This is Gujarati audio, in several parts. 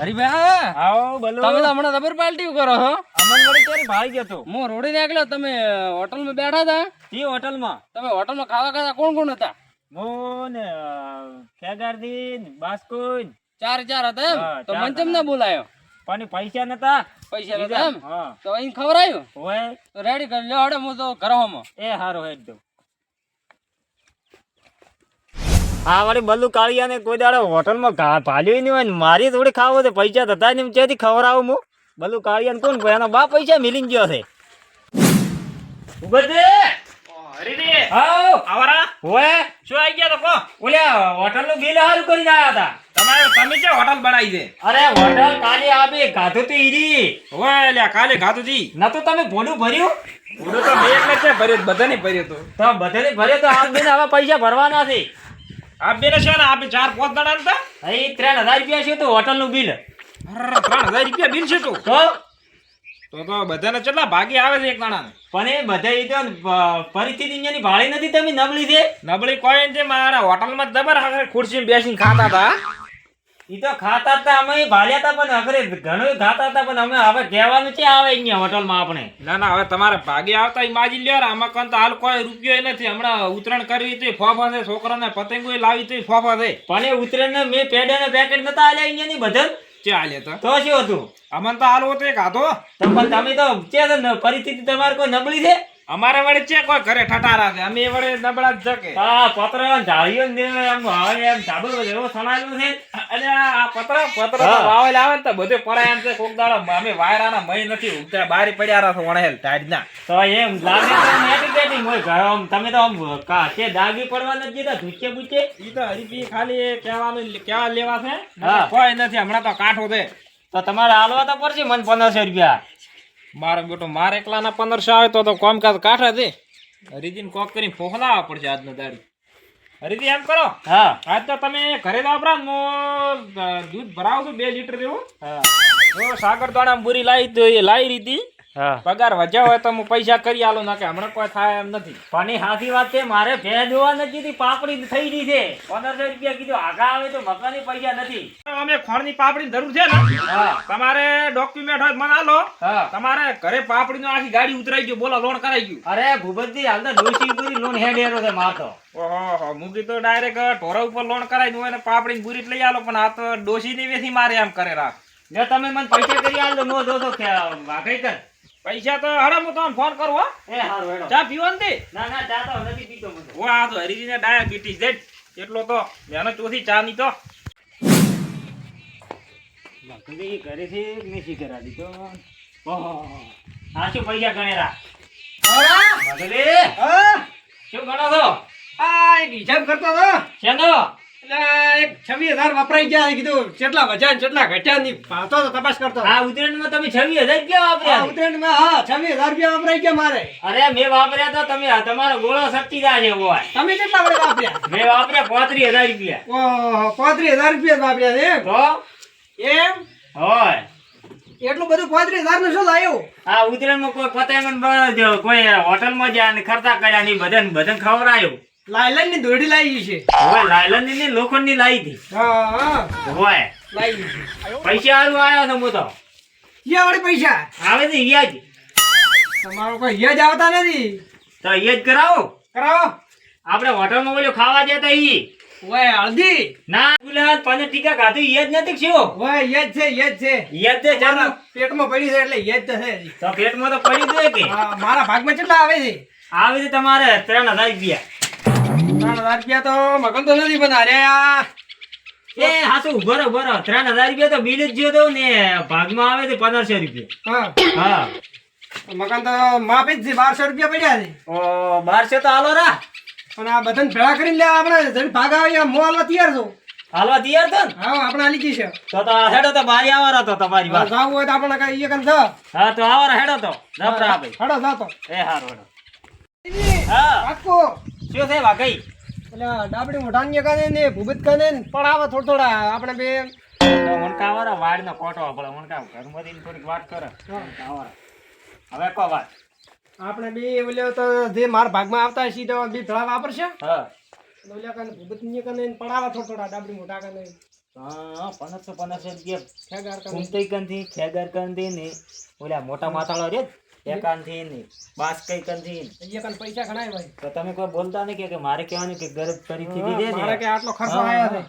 હરીભાઈ આવો બોલો. તમે તો હમણાં રબર પાર્ટી કરો અમન વળી ભાઈ ગયો હું રોડી નીકળ્યો તમે હોટલમાં બેઠા હતા? તે હોટલમાં તમે હોટલમાં ખાવા ખાતા કોણ કોણ હતા? હું ને ખેગારદીન બાસ્કુન. ચાર ચાર હતા એમ? તો મને ના બોલાયો? પણ પૈસા નતા. પૈસા નતા એમ? તો અહીં ખવડાયું? હોય. તો રેડી કરી લ્યો હડે હું તો ઘર હોમાં. એ હારો હેડ દઉં. હા વળી બલ્લુ કાળિયાને કોઈ દાડો હોટલમાં ભાલ્યું નહીં હોય ને મારી થોડી ખાવો તો પૈસા થતા નહીં ક્યાંથી ખવડાવું હું? બલ્લુ કાળિયાને કોણ ભાઈ એનો બા પૈસા મિલી ગયો છે. ઊભો થે. હાઉ. હોય શું આવી ગયા તો ઓલ્યા હોટલનું બિલ હારું કરીને આયા હતા તમારે તમે છે હોટલ બનાવી છે? અરે હોટલ કાલે આપી ગાધું તો ઈરી. હવે લ્યા કાલે ખાધું જી. નતું તમે ભોડું ભર્યું? પૂરો તો મેં એટલે છે ભર્યો બધાને ભર્યો તો. તો બધાને ભરે તો આ બેન હવે પૈસા ભરવાના છે. આ બે છે ને આપે ચાર પાંચ દાડા ને અહીં ત્રણ હજાર રૂપિયા છે તો હોટલનું બિલ અરે, ત્રણ હજાર રૂપિયા બિલ છે તું? તો? તો તો બધાને કેટલા ભાગી આવે છે એક દાડા પણ એ બધા એ તો પરિસ્થિતિ અહીંયાની ભાળી નથી તમે નબળી છે? નબળી કોઈ છે મારા હોટલમાં જબર ખુરશી બેસીને ખાતા હતા. ઈ તો ખાતા હતા અમે ભાળ્યા હતા પણ અખરે ઘણું ખાતા હતા પણ અમે હવે કહેવાનું છે આવે અહીંયા હોટલમાં આપણે. ના ના હવે તમારે ભાગે આવતા એ માજી લ્યો આમાં કન તો હાલ કોઈ રૂપિયો નથી. હમણાં ઉત્તરાયણ કરવી હતી ફોફા છે છોકરાને પતંગો લાવી હતી ફોફા છે. પણ એ ઉતરેને મેં પેડાના પેકેટ નતા આલ્યા અહીંયા ની બધા ચાલે તો? તો શું હતું? અમને તો હાલ હોતો એક હાથો. પણ તમે તો પરિસ્થિતિ તમારે કોઈ નબળી છે? અમારે વડે છે કોઈ ઘરે ઠટારા છે? અમે વડે નબળા જ જકે આ પત્ર ઢાળીઓ ને એમ હવે એમ ધાબો એવો સણાયેલું છે. અને આ પત્ર પત્ર વાવેલ આવે ને તો બધે પરાય એમ છે. કોક દાડો અમે વાયરાના મય નથી ઉગતા બારી પડ્યા છો વણેલ ટાઈડના તો એમ લાગે તો નેટી બેટિંગ હોય ઘર. આમ તમે તો આમ કા કે દાગી પડવા નથી તો ધૂચે બુચે ઈ તો હરીફી ખાલી કેવાનું કહેવાનું લે- લેવા છે. કોઈ નથી હમણાં તો કાઠો છે. તો તમારે હાલવા તો પડશે મને પંદરસો રૂપિયા. મારો બેટો મારે એકલાના પંદરસો આવે તો તો કોમકાજ કાંઠા દે. હરીજીને કોક કરીને ફોફલાવા પડશે આજનો દાડી. હરીજી એમ કરો. હા. આજ તો તમે ઘરે વાપરા હું દૂધ ભરાવું છું બે લીટર જેવું. હા. સાગર દાણા બુરી લાવી તો એ લાવી રીતી પગાર વધ્યા હોય તો હું પૈસા કરી આલું ના કે હમણાં કોઈ થાય એમ નથી. પણ સાચી વાત છે મારે ભેં જોવા નથી હતી પાપડી થઈ ગઈ છે. પંદરસો રૂપિયા કીધું આગા આવે તો મકાની પૈસા નથી. અમે ખોળની પાપડી જરૂર છે ને? તમારે ડોક્યુમેન્ટ હોય મને આલો. તમારે ઘરે પાપડી આખી ગાડી ઉતરાઈ ગયો બોલો લોન કરાઈ ગયું. અરે ભૂપતજી હાલ તો ડોસી પૂરી લોન છે મારતો ઓહો મૂકી તો ડાયરેક્ટ ઢોરા ઉપર લોન કરાઈ હોય ને પાપડી પૂરી લઈ આલો પણ આ તો ડોશીની વેથી મારે એમ કરે રાખ. જો તમે મને પૈસા કરી આલો નો જોતો કે વાઘઈ કર પૈસા તો હડે હું તમને ફોન કરું હો. એ હારું હેડો. ચા પીવો ને ના ના ચા તો નથી પીતો હું તો. ઓ આ તો હરીજીને ડાયાબિટીસ દે. એટલો તો મેનો ચોથી ચા ની તો. વાઘઈ ઘરે થી નથી કરા દીધો. ઓહો આ શું પૈસા ગણેરા વાઘઈ શું ગણો છો? આ એક હિસાબ કરતો હતો. શેનો? એક છવ્વીસ હજાર વપરાઈ ગયા કીધું કેટલા વધ્યા ને કેટલા ઘટ્યા ની ભાવતો તો તપાસ કરતો. હા ઉત્તરાયણમાં તમે છવ્વીસ હજાર ક્યાં આ ઉત્તરાયણમાં હા છવ્વીસ હજાર રૂપિયા વપરાઈ ગયા મારે. અરે મેં વાપર્યા તો તમે તમારો ગોળો શક્તિદાર છે હોય. તમે કેટલા વાપર્યા? મેં વાપર્યા પોત્રીસ હજાર રૂપિયા. ઓહો પાંત્રીસ હજાર રૂપિયા વાપર્યા છે એમ? તો? એમ? હોય. એટલું બધું પાંત્રીસ હજારનું શું લાવ્યું આ ઉત્તરાયણમાં કોઈ પતંગ બ- કોઈ હોટલમાં ગયા ને ખર્ચા કર્યા નહીં બધા બધાને ખવડાયું. લાયલનની દોરડી લાવી છે. હોય લાયલનની ની લોખંડની લાવી હતી. હા હા. હોય. લાવી પૈસા હારું આયા તો હું તો ક્યાં વળી પૈસા? આવે છે જ. તમારો કોઈ યાદ આવતા નથી. તો યાદ કરાવો. કરાવો. આપણે હોટલમાં બોલ્યો ખાવા જતા ઈ. ઓય હળદી ના ગુલાબ પાને ટીકા ખાધું યાદ નથી શું ઓય યાદ છે યાદ છે. યાદ છે ચાલો. પેટમાં પડી છે એટલે યાદ છે. તો પેટમાં તો પડી ગયું કે? મારા ભાગમાં કેટલા આવે છે? આવે છે તમારે ત્રણ હજાર રૂપિયા. ત્રણ હજાર રૂપિયા તો મગન તો નથી પણ અરે એ હાસુ બરો બરો ત્રણ હજાર રૂપિયા તો બિલ જ જ્યો તો ને. ભાગમાં આવે છે પંદરસો રૂપિયા. હા. મકાન તો માફી જ છે બારસો રૂપિયા પડ્યા છે. ઓ બારસો તો હાલો રા. અને આ બધાને ભેળા કરીને લે આપણે જરી ભાગ આવે હું હાલવા તૈયાર છું. હાલવા તૈયાર તો હા આપણે હાલી જઈશે. તો તો હેડો તો બારી આવવાનો તો તમારી વાત. જાવું હોય તો આપણે કઈ એક જ હા તો આવવાનો હેડો તો. જબરા ભાઈ. હડો જાતો. એ હારો હેડો. હા. પાક્કો. શું છે વાગઈ એટલે ડાબડી મોઢાની કાને ને ભૂબત કાને આવે થોડા થોડા. આપણે બે તો મણકા વાળા વાડ નો કોટો આપણે મણકા ઘરમાંથી થોડીક વાત કરે. હવે કો વાત? આપણે બે ઓલ્યો તો જે મારા ભાગમાં આવતા હશે તો બે ભેળા વાપરશે? હા. ઓલ્યા કાને ભૂબતની કાને પડાવે થોડા થોડા ડાબડી મોઢા કાને હા પનસો પંદરસો રૂપિયા ખેગાર કંથી ખેગર કંથી ને ઓલા મોટા માથાળો રે એકાંથી ને બાસ કઈ કંથી ને. પૈસા ઘણાય ભાઈ. તો તમે કોઈ બોલતા નહીં કે કે મારે કહેવાનું કે ગરીબ પરિસ્થિતિ છે મારે કે આટલો ખર્ચો હા, છે.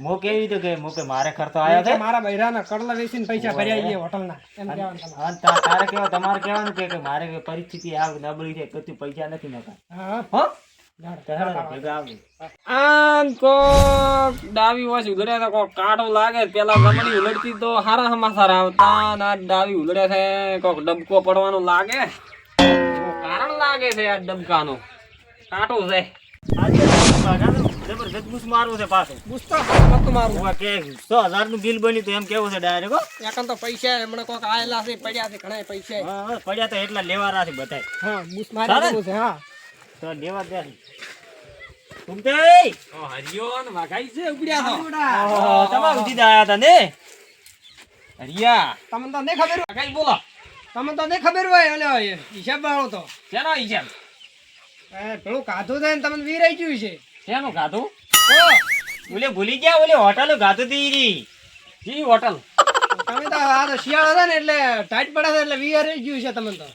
મો કેવી તો કે મો કે મારે ખર્ચો આવ્યો છે? મારા બૈરાના કડલા વેચીને પૈસા ભર્યા છીએ હોટલના. એમ કહેવાનું તમારે. અને તારે કેવા તમારે કહેવાનું કે મારે પરિસ્થિતિ આ નબળી છે કતું પૈસા નથી નકા હા. ને કોક ડાવી હોય ઉલડ્યા તો કોક કાંટો લાગે પેલા ગમડી ઉલડતી તો હારા સમાચાર આવતા. ના ડાવી ઉલડ્યા છે કોક ડબકો પડવાનો લાગે. કારણ લાગે છે આ ડબકાનો. કાંટો છે. જબરજસ્ત બૂસ મારવું છે પાછું. ઊભા કે સો હજારનું બિલ બન્યું તો એમ કેવું છે ડાયરેક્ટ એકન તો પૈસા હમણાં કોક આયેલા છે પડ્યા છે ઘણા પૈસા પડ્યા તો એટલા લેવાના છે બધાય. હા બૂસ મારી છે હા. તો લેવા દે. ઘૂમતે ઓ ને વાઘાઈ છે ઉગડ્યા તો તમારું આયા ને? હરિયા. તમને તો નહીં ખબર. વાઘાઈ બોલો. તમને તો નહીં ખબર હોય ઓલો એ હિસાબ વાળો તો. શેનો હિસાબ? એ પેલું કાધું છે ને તમને વીરાઈ ગયું છે. શેનું ખાધું ઓલે ભૂલી ગયા ઓલે હોટલ ગાધું હતી ઈ. હોટલ. તમે તો આ તો શિયાળો છે ને એટલે ટાઈટ પડે છે એટલે વીરાઈ ગયું છે તમને તો.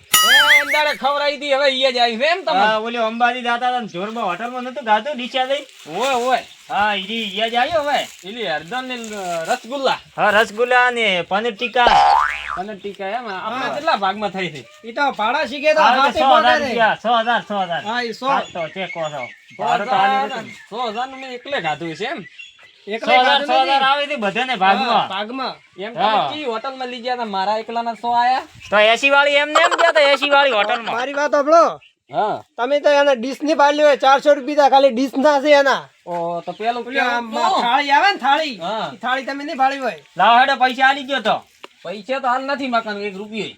એમ ખવડાવી હતી હવે ઈ જ આવી છે એમ તમે હા, અંબાજી જાતા હતા ને જોરમાં હોટલમાં નતું ગાતું ડીચા લઈ ઓય ઓય. હા ઈ ઈ જ આવ્યો હવે. એલી હરદન ને રસગુલ્લા. હા રસગુલ્લા ને પનીર ટીકા. પનીર ટીકા એમ? આપણે કેટલા ભાગમાં થઈ છે? એ તો ભાડા શીખે તો હાથે પડે હા તો ચેકનું મેં એકલે ખાધું છે એમ? મારા ના વાત તમે તો એના ડીશની પાડલી હોય ચારસો રૂપિયા ખાલી ડીશ ના છે એના. ઓ તો પેલું? થાળી આવે ને થાળી થાળી તમે નહીં પાડી હોય. લાવ હેડો પૈસા આલી ગયો તો. પૈસા તો હાલ નથી મકાન એક રૂપિયો.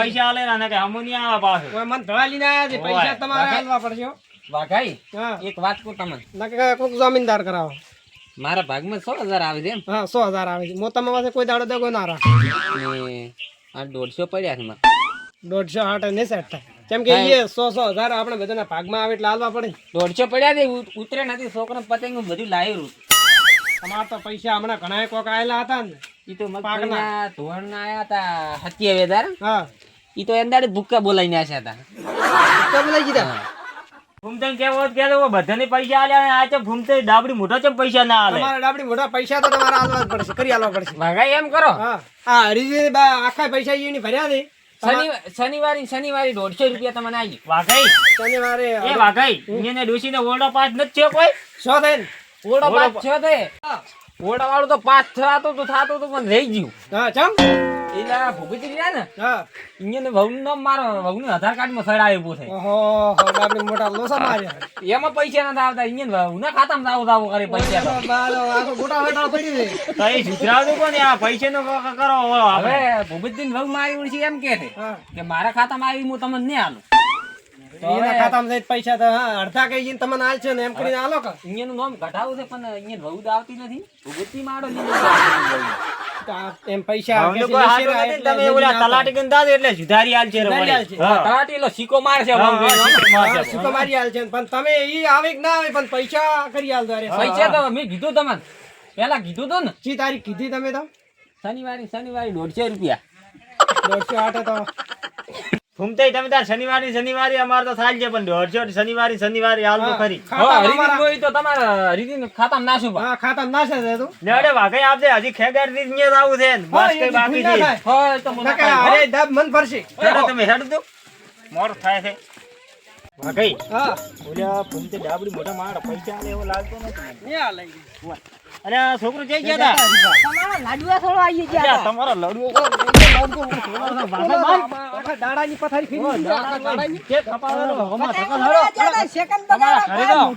પૈસા આલે ના કે હમું નહીં આવે પાછું ઓય મન ધડા લઈને પૈસા તમારે હાલવા પડશે. વાઘાઈ એક વાત કહું તમને. નકે કોક જમીનદાર કરાવો. મારા ભાગમાં સો હજાર આવે છે એમ? હા સો હજાર આવે છે. મોતામાં પાસે કોઈ દાડો દગો ના રાખે. આ દોઢસો પડ્યા છે મારે. દોઢસો હાટે નહીં સેટ થાય. કેમ કે એ સો સો હજાર આપણે બધાના ભાગમાં આવે એટલે આલવા પડે. દોઢસો પડ્યા છે ઉતરે નથી. છોકરા પતંગ બધું લાવ્યું તમારે તો પૈસા હમણાં ઘણા કોક આયેલા હતા ને. ઈ તો મગફળીના ધોળના આયા હતા હત્યા વેદાર હા. ઈ તો એંદાડે ભૂક્કા બોલાઈને આવ્યા હતા. કેમ લઈ કીધા ઘૂમતે કેવો બધાને પૈસા આલ્યા ને આ તો ડાબડી મોટો ચમ પૈસા ના આલે? તમારે ડાબડી મોટા પૈસા તો તમારે આલવા પડશે કરી આલવા પડશે. ભાગાઈ એમ કરો? હા. હરીજી આખા પૈસા એની ભર્યા છે. શનિવાર શનિવારે શનિવારે દોઢસો રૂપિયા તમને આવી વાઘાઈ. શનિવારે એ વાઘાઈ એને ઓરડો પાસ નથી થયો કોઈ? સો થઈને છ તે. ઓળા વાળું તો પાંચ થતું તો થતું તો પણ રહી ગયું. હા ચમ. આ ભૂપેન્દ્ર રહ્યા ને. હા. અહીંયા વહુનું નો મારો વહુનું આધાર કાર્ડમાં સડાય ઊભો થાય. ઓહો હો ડાબડી મોટા લોસા માર્યા એમાં પૈસા ના આવતા અહીંયા વહુના ખાતામાં આવું આવું કરે પૈસા તો. બાલો આખો ગોટા વેટા પડી છે તઈ એ નું કોને આ પૈસાનો ક- ક- કરો આપણે. હવે ભૂપેન્દ્ર વહુ મારી ઉડશે એમ કે છે હા. કે મારા ખાતામાં આવી હું તમને નહીં આલું. એના ખાતામાં જઈને પૈસા તો હા અડધા કઈ જઈને તમને આલશો છે ને એમ કરીને આલો કે. નું નામ ઘટાવું છે પણ અહીંયા વહુ આવતી નથી. ભૂપેન્દ્ર મારો એમ પૈસા તમે ઓલા તલાટી એટલે સુધારી છે. તલાટી એલો મારશે મારી છે પણ તમે ઈ આવે કે ના આવે પણ પૈસા કરી હાલ દો પૈસા તો મેં કીધું તમને. પેલા કીધું તો ને. ચી તારીખ કીધી તમે તો? શનિવારે શનિવારે દોઢસો રૂપિયા. દોઢસો આઠ તો. ઘૂમતે તમે તાર શનિવારે શનિવારે અમારે તો થાય છે પણ દોઢસો શનિવારે શનિવારે હાલ તો ખરી હા, હરીદીન તો તમારા હરીદીન ખાતામાં નાશું. હા ખાતામાં નાશે છે તું લેડે વાઘાઈ આપજે હજી ખેગારથી ને આવું છે બસ કઈ બાકી છે થાય. તો મને અરે દબ મન ફરશે હેડો તમે હેડ દો મોર થાય છે વાઘાઈ હા ઓલા ઘૂમતે ડાબડી મોટા મારા પૈસા આલે એવો લાગતો નથી ને આ લઈ ગઈ. અરે આ છોકરો જઈ ગયા હતા ગયા તમારો લડવો આખા દાડાની પથારી ફીરી દાડાની. કે કપાવાનો ભગવાન ધક્કો ધડો. સેકન્ડ બગાડો જાઓ.